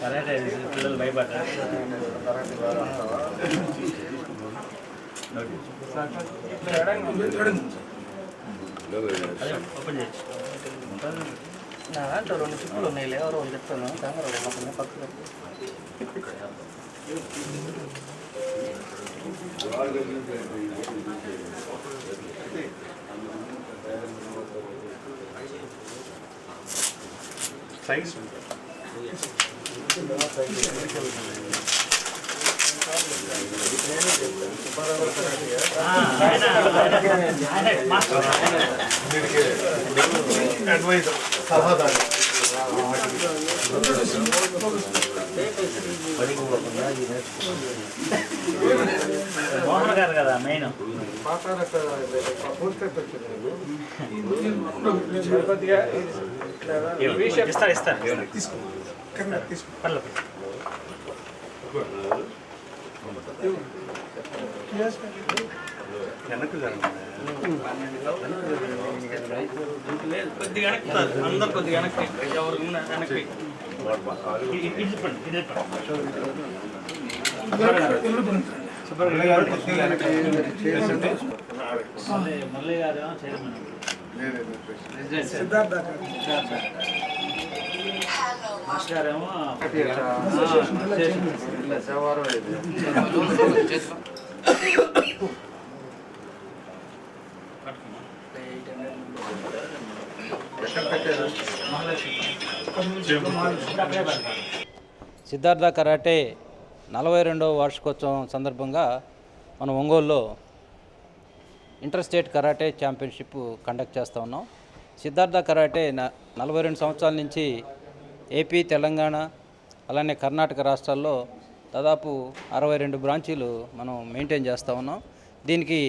Karate పిల్లలు భయపడ్డారు open చేయొచ్చు నా దాంట్లో రెండు చిప్పులు ఉన్నాయి ఎవరో ఒకటి చెప్తాను కెమెరా లేకుండా పక్కన సైజ్ సలహాదారు మోహన్ గారు కదా మెయిన్ ఇస్తారు ఇస్తారు పర్లేదు. వెనక్కి కొద్దిగా వెనక్కి. అందరు కొద్దిగా వెనక్కి ఎవరు వెనక్కి ఇది ఇది చెప్పండి ఇది చెప్పండి మళ్ళీ మురళి గారు. ఏమో చైర్మన్ మాస్టర్ సిద్ధార్థ కరాటే నలభై రెండవ వార్షికోత్సవం సందర్భంగా మనం ఒంగోలులో inter state karate championship conduct చేస్తూ ఉన్నాం. సిద్ధార్థ కరాటే నలభై రెండు సంవత్సరాల నుంచి ఏపీ తెలంగాణ అలానే కర్ణాటక రాష్ట్రాల్లో దాదాపు అరవై రెండు బ్రాంచీలు మనం మెయింటైన్ చేస్తూ ఉన్నాం. దీనికి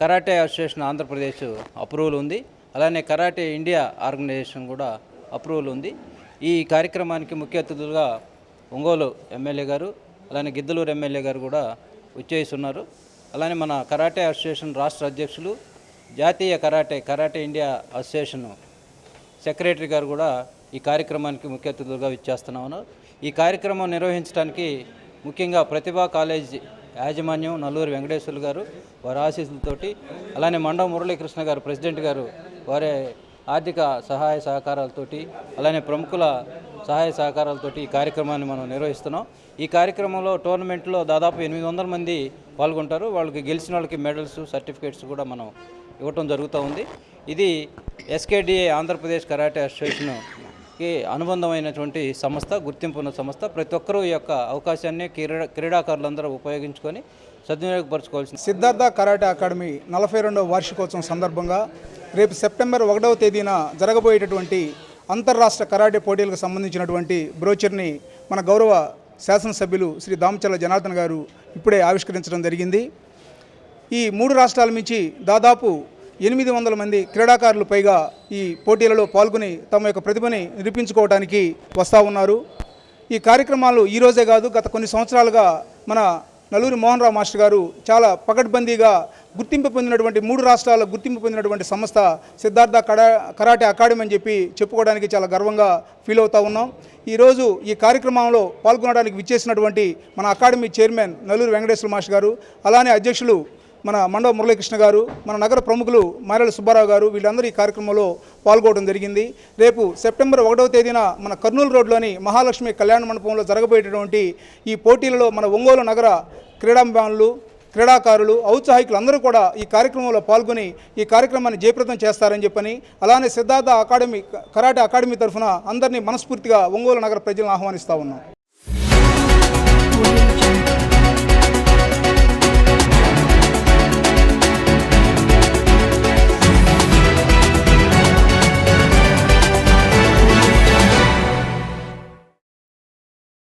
కరాటే అసోసియేషన్ ఆంధ్రప్రదేశ్ అప్రూవల్ ఉంది. అలానే కరాటే ఇండియా ఆర్గనైజేషన్ కూడా అప్రూవల్ ఉంది. ఈ కార్యక్రమానికి ముఖ్య అతిథులుగా ఒంగోలు ఎమ్మెల్యే గారు అలానే గిద్దలూరు ఎమ్మెల్యే గారు కూడా వచ్చేసి ఉన్నారు అలానే మన కరాటే అసోసియేషన్ రాష్ట్ర అధ్యక్షులు జాతీయ karate karate India association secretary గారు కూడా ఈ కార్యక్రమానికి ముఖ్య అతిథులుగా విచ్చేస్తున్నాను ఈ కార్యక్రమం నిర్వహించడానికి ముఖ్యంగా ప్రతిభా కాలేజ్ యాజమాన్యం నల్లూరి వెంకటేశ్వర్లు గారు వారి ఆశీస్సులతోటి అలానే మండవ మురళీకృష్ణ గారు ప్రెసిడెంట్ గారు వారి ఆర్థిక సహాయ సహకారాలతోటి అలానే ప్రముఖుల సహాయ సహకారాలతోటి ఈ కార్యక్రమాన్ని మనం నిర్వహిస్తున్నాం. ఈ కార్యక్రమంలో టోర్నమెంట్లో దాదాపు ఎనిమిది వందల మంది పాల్గొంటారు. వాళ్ళకి గెలిచిన వాళ్ళకి మెడల్స్ సర్టిఫికేట్స్ కూడా మనం ఇవ్వటం జరుగుతూ ఉంది. ఇది ఎస్కేడిఏ ఆంధ్రప్రదేశ్ కరాటే అసోసియేషన్కి అనుబంధమైనటువంటి సంస్థ గుర్తింపున్న సంస్థ. ప్రతి ఒక్కరూ ఈ యొక్క అవకాశాన్ని క్రీడా క్రీడాకారులందరూ ఉపయోగించుకొని సద్వినియోగపరచుకోవాల్సింది సిద్ధార్థ కరాటే అకాడమీ నలభై రెండవ వార్షికోత్సవం సందర్భంగా రేపు సెప్టెంబర్ ఒకటవ తేదీన జరగబోయేటటువంటి అంతర్రాష్ట్ర కరాటే పోటీలకు సంబంధించినటువంటి బ్రోచర్ని మన గౌరవ శాసనసభ్యులు శ్రీ దామచల్ల జనార్దన్ గారు ఇప్పుడే ఆవిష్కరించడం జరిగింది. ఈ మూడు రాష్ట్రాల నుంచి దాదాపు ఎనిమిది వందల మంది క్రీడాకారులు పైగా ఈ పోటీలలో పాల్గొని తమ యొక్క ప్రతిభని నిరూపించుకోవడానికి వస్తూ ఉన్నారు. ఈ కార్యక్రమాలు ఈరోజే కాదు గత కొన్ని సంవత్సరాలుగా మన నల్లూరి మోహన్ రావు మాస్టర్ గారు చాలా పకడ్బందీగా గుర్తింపు పొందినటువంటి మూడు రాష్ట్రాల గుర్తింపు పొందినటువంటి సంస్థ సిద్ధార్థ కడా కరాటే అకాడమీ అని చెప్పి చెప్పుకోవడానికి చాలా గర్వంగా ఫీల్ అవుతా ఉన్నాం. ఈరోజు ఈ కార్యక్రమంలో పాల్గొనడానికి విచ్చేసినటువంటి మన academy chairman Nalluri Venkateswara master గారు అలానే అధ్యక్షులు మన మండవ మురళీకృష్ణ గారు మన నగర ప్రముఖులు మైరల సుబ్బారావు గారు వీళ్ళందరూ ఈ కార్యక్రమంలో పాల్గొనడం జరిగింది. రేపు సెప్టెంబర్ ఒకటవ తేదీన మన కర్నూలు రోడ్లోని మహాలక్ష్మి కళ్యాణ మండపంలో జరగబోయేటటువంటి ఈ పోటీలలో మన ఒంగోలు నగర క్రీడాభిమానులు క్రీడాకారులు ఔత్సాహికులు అందరూ కూడా ఈ కార్యక్రమంలో పాల్గొని ఈ కార్యక్రమాన్ని జయప్రదం చేస్తారని చెప్పని అలానే సిద్ధార్థ అకాడమీ కరాటే అకాడమీ తరఫున అందరినీ మనస్ఫూర్తిగా ఒంగోలు నగర ప్రజలను ఆహ్వానిస్తూ ఉన్నాం.